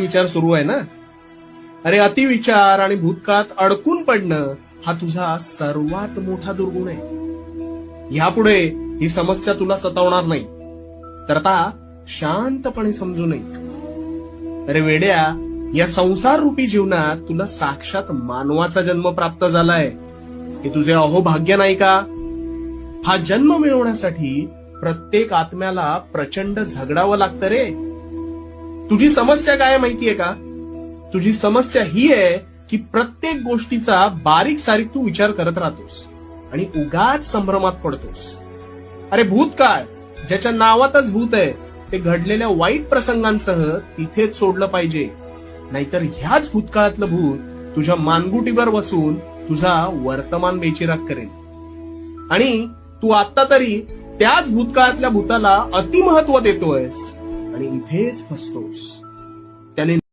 विचार सुरू आहे ना? अरे अतिविचार आणि भूतकाळात अडकून पडणं हा तुझा सर्वात मोठा दुर्गुण आहे. ह्यापुढे ही समस्या तुला सतावणार नाही. तर आता शांतपणे समजू नये. अरे वेड्या या संसार रूपी जीवनात तुला साक्षात मानवाचा जन्म प्राप्त झालाय. हे तुझे अहोभाग्य नाही का? हा जन्म मिळवण्यासाठी प्रत्येक आत्म्याला प्रचंड झगडावं लागतं रे. तुझी समस्या काय माहितीये का? तुझी समस्या ही आहे की प्रत्येक गोष्टीचा बारीक सारीक तू विचार करत राहतोस आणि उगाच संभ्रमात पडतोस. अरे भूतकाळ ज्याच्या नावातच भूत आहे ते घडलेल्या वाईट प्रसंगांसह तिथेच सोडलं पाहिजे. नाहीतर ह्याच भूतकाळातलं भूत तुझ्या मानगुटीवर बसून तुझा वर्तमान बेचिराग करेल. आणि तू आता तरी त्याच भूतकाळातल्या भूताला अतिमहत्व देतोयस. आणि इथेच फसतोस.